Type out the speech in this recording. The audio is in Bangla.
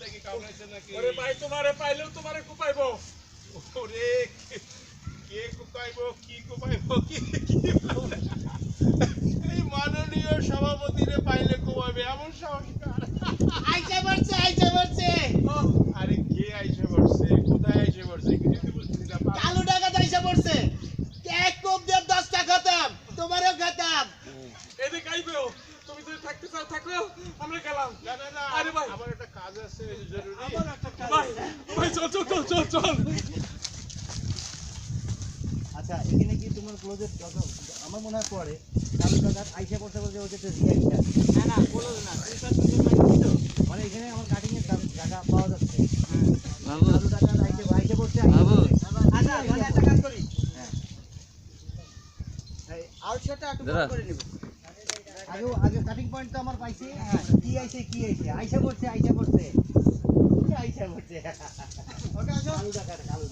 ওরে ভাই, তোমারে পাইলেও তোমারে কুপাইবো। ওরে, কে কুপাইবো, কি কুপাইবো, কি এই মাননীয় সভাপতিরে পাইলে কমাবে এমন সাহস কার? আইসা পড়ছে আইসা পড়ছে আরে কে আইসে পড়ছে কোথায় আইসে পড়ছে কিছু তো বুঝতেছি না বাবা, কালু টাকা আইসা পড়ছে এক কোপ দিয়ে দশটা খতম তোমারও খতম এদিকে আইবেও তুমি যদি থাকতে চাও থাকো। আমরা গেলাম। না না না আরে ভাই। আমার একটা কাজ আছে জরুরি। ভাই ভাই চল চল চল চল চল। আচ্ছা এখানে কি তোমার ক্লোজেট কত আমার মনে হয় পরে। কালু আইসা পড়ছে বলছে ওটা একটা রিয়াক্টটা না না বলো না। তুমি তো সুন্দর মানুষ তো মানে এখানে আমার কাটিং এর টাকা পাওয়া যাচ্ছে। আইসা আইসা আচ্ছা মানে একটা কাজ করি। হ্যাঁ। এই আউটশটটা একটু করে নিব। আগে আগে কাটিং পয়েন্ট তো আমার পাইছি। কি আইছে কি আইছে? আইসা পড়ছে আইসা পড়ছে। আইসা করছে ওকে আসো কালু কালু